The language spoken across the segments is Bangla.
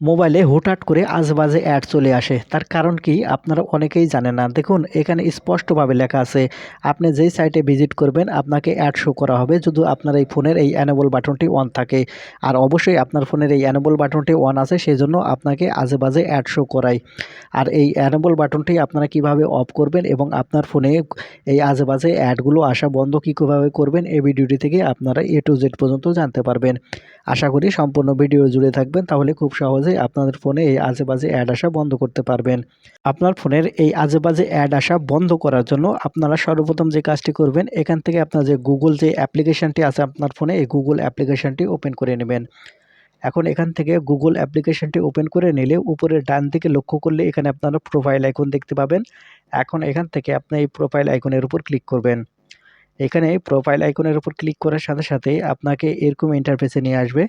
মোবাইলে হুটহাট করে আজেবাজে অ্যাড চলে আসে। তার কারণ কি আপনারা অনেকেই জানেন না। দেখুন, এখানে স্পষ্টভাবে লেখা আছে, আপনি যেই সাইটে ভিজিট করবেন, আপনাকে অ্যাড শো করা হবে যদি আপনার এই ফোনের এই অ্যানেবল বাটনটি অন থাকে। আর অবশ্যই আপনার ফোনের এই অ্যানেবল বাটনটি অন আছে সেই জন্য আপনাকে আজেবাজে অ্যাড শো করায় আর এই অ্যানেবল বাটনটি আপনারা কীভাবে অফ করবেন এবং আপনার ফোনে এই আজেবাজে অ্যাডগুলো আসা বন্ধ কী কীভাবে করবেন, এই ভিডিওটি থেকে আপনারা এ টু জেড পর্যন্ত জানতে পারবেন। আশা করি সম্পূর্ণ ভিডিও জুড়ে থাকবেন, তাহলে খুব সহজেই আপনাদের ফোনে এই আজেবাজে অ্যাড আসা বন্ধ করতে পারবেন। আপনার ফোনের এই আজেবাজে অ্যাড আসা বন্ধ করার জন্য আপনারা সর্বপ্রথম যে কাজটি করবেন, এখান থেকে আপনার যে গুগল যে অ্যাপ্লিকেশানটি আছে আপনার ফোনে, এই গুগল অ্যাপ্লিকেশানটি ওপেন করে নেবেন। এখন এখান থেকে গুগল অ্যাপ্লিকেশনটি ওপেন করে নিলে উপরে ডান দিকে লক্ষ্য করলে এখানে আপনারা প্রোফাইল আইকন দেখতে পাবেন। এখন এখান থেকে আপনি এই প্রোফাইল আইকনের উপর ক্লিক করবেন। এখানে প্রোফাইল আইকনের উপর ক্লিক করার সাথে সাথে আপনাকে এরকম ইন্টারফেসে নিয়ে আসবে।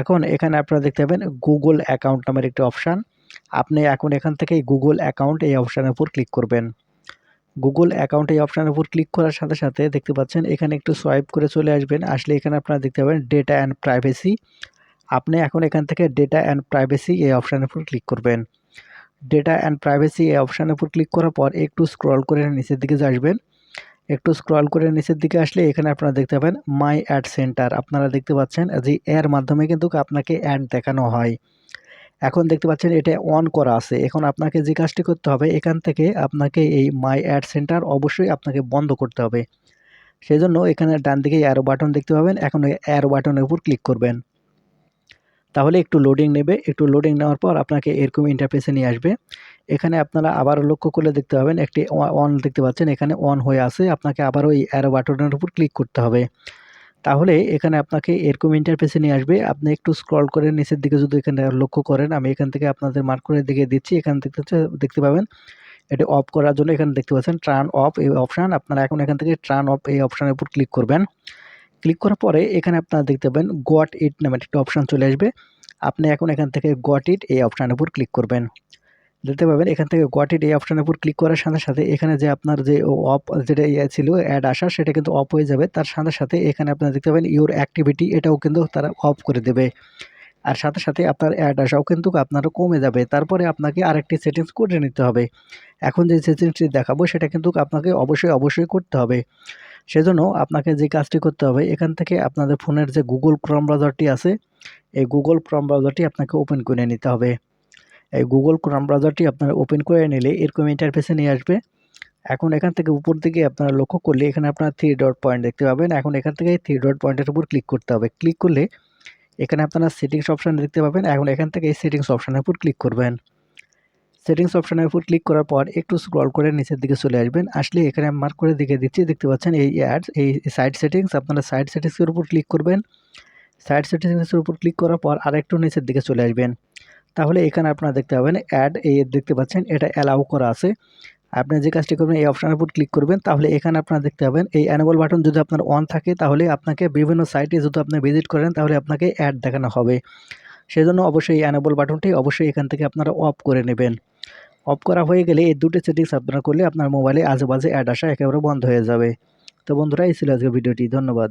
এখন এখানে আপনারা দেখতে পাবেন গুগল অ্যাকাউন্ট নামের একটি অপশান আপনি এখন এখান থেকে গুগল অ্যাকাউন্ট এই অপশানের উপর ক্লিক করবেন। গুগল অ্যাকাউন্ট এই অপশানের উপর ক্লিক করার সাথে সাথে দেখতে পাচ্ছেন এখানে একটু সোয়াইপ করে চলে আসবেন। আসলে এখানে আপনারা দেখতে পাবেন ডেটা অ্যান্ড প্রাইভেসি আপনি এখন এখান থেকে ডেটা অ্যান্ড প্রাইভেসি এই অপশানের উপর ক্লিক করবেন। ডেটা অ্যান্ড প্রাইভেসি এই অপশানের উপর ক্লিক করার পর একটু স্ক্রল করে নিচের দিকে আসবেন। একটু স্ক্রল করে নিচের দিকে আসলে এখানে আপনারা দেখতে পাবেন মাই অ্যাড সেন্টার আপনারা দেখতে পাচ্ছেন যে এর মাধ্যমে কিন্তু আপনাকে অ্যাড দেখানো হয়। এখন দেখতে পাচ্ছেন এটা অন করা আছে। এখন আপনাকে যে কাজটি করতে হবে, এখান থেকে আপনাকে এই মাই অ্যাড সেন্টার অবশ্যই আপনাকে বন্ধ করতে হবে। সেই জন্য এখানে ডান দিকে অ্যারো বাটন দেখতে পাবেন। এখন ওই অ্যারো বাটনের উপর ক্লিক করবেন। তাহলে একটু লোডিং নেবে। একটু লোডিং নেওয়ার পর আপনাকে এরকম ইন্টারফেসে নিয়ে আসবে। এখানে আপনারা আবার লক্ষ্য করলে দেখতে পাবেন একটি অন দেখতে পাচ্ছেন। এখানে অন হয়ে আছে। আপনাকে আবার ওই অ্যারো বাটনের উপর ক্লিক করতে হবে। তাহলে এখানে আপনাকে এরকম ইন্টারফেসে নিয়ে আসবে। আপনি একটু স্ক্রল করে নিচের দিকে যদি এখানে লক্ষ্য করেন, আমি এখান থেকে আপনাদের মার্ক করে দিকে দিচ্ছি। এখান থেকে দেখতে পাবেন, এটি অফ করার জন্য এখানে দেখতে পাচ্ছেন ট্রান অফ এই অপশান আপনারা এখন এখান থেকে ট্রান অফ এই অপশানের উপর ক্লিক করবেন। ক্লিক করার পরে এখানে আপনারা দেখতে পাবেন গট ইট নামের একটা অপশান চলে আসবে। আপনি এখন এখান থেকে গট ইট এই অপশানের উপর ক্লিক করবেন। দেখতে পাবেন, এখান থেকে ইট এই অপশানের উপর ক্লিক করার সাথে সাথে এখানে যে আপনার যে অফ যেটা ইয়ে ছিল অ্যাড আসা, সেটা কিন্তু অফ হয়ে যাবে। তার সাথে সাথে এখানে আপনারা দেখতে পাবেন ইউর অ্যাক্টিভিটি এটাও কিন্তু তারা অফ করে দেবে। আর সাথে সাথে আপনার অ্যাড আসাও কিন্তু আপনারও কমে যাবে। তারপরে আপনাকে আরেকটি সেটিংস করে নিতে হবে। এখন যে সেটিংসটি দেখাবো, সেটা কিন্তু আপনাকে অবশ্যই অবশ্যই করতে হবে। সেজন্য আপনাকে যে কাজটি করতে হবে, এখান থেকে আপনাদের ফোনের যে গুগল ক্রম ব্রাউজারটি আছে, এই গুগল ক্রম ব্রাউজারটি আপনাকে ওপেন করে নিতে হবে। গুগল ক্রম ব্রাউজারটি আপনারা ওপেন করে নিলে এরকম ইন্টারফেসে নিয়ে আসবে। এখন এখান থেকে উপর দিকে আপনারা লক্ষ্য করলে এখানে আপনারা থ্রি ডট পয়েন্ট দেখতে পাবেন। এখন এখান থেকে থ্রি ডট পয়েন্টের উপর ক্লিক করতে হবে। ক্লিক করলে এখানে আপনারা সেটিংস অপশান দেখতে পাবেন। এখন এখান থেকে এই সেটিংস অপশানের উপর ক্লিক করবেন। সেটিংস অপশানের উপর ক্লিক করার পর একটু স্ক্রল করে নিচের দিকে চলে আসবেন। আসলে এখানে মার্ক করে দিকে দিচ্ছি। দেখতে পাচ্ছেন এই অ্যাডস এই সাইড সেটিংস আপনারা সাইড সেটিংসের উপর ক্লিক করবেন। সাইড সেটিংসের উপর ক্লিক করার পর আরেকটু নিচের দিকে চলে আসবেন। তাহলে এখানে আপনারা দেখতে পাবেন অ্যাড এই দেখতে পাচ্ছেন, এটা অ্যালাউ করা আছে। আপনি যে কাজটি করবেন, এই অপশানের উপর ক্লিক করবেন। তাহলে এখানে আপনারা দেখতে পাবেন, এই অ্যানেবল বাটন যদি আপনার অন থাকে, তাহলে আপনাকে বিভিন্ন সাইটে যদি আপনি ভিজিট করেন, তাহলে আপনাকে অ্যাড দেখানো হবে। সেজন্য অবশ্যই এই অ্যানেবল বাটনটি অবশ্যই এখান থেকে আপনারা অফ করে নেবেন। অফ করা হয়ে গেলে এই দুটো সেটিংস আপনারা করলে আপনার মোবাইলে আজেবাজে অ্যাড আসা একেবারে বন্ধ হয়ে যাবে। তো বন্ধুরা, এই ছিল আজকে ভিডিওটি ধন্যবাদ।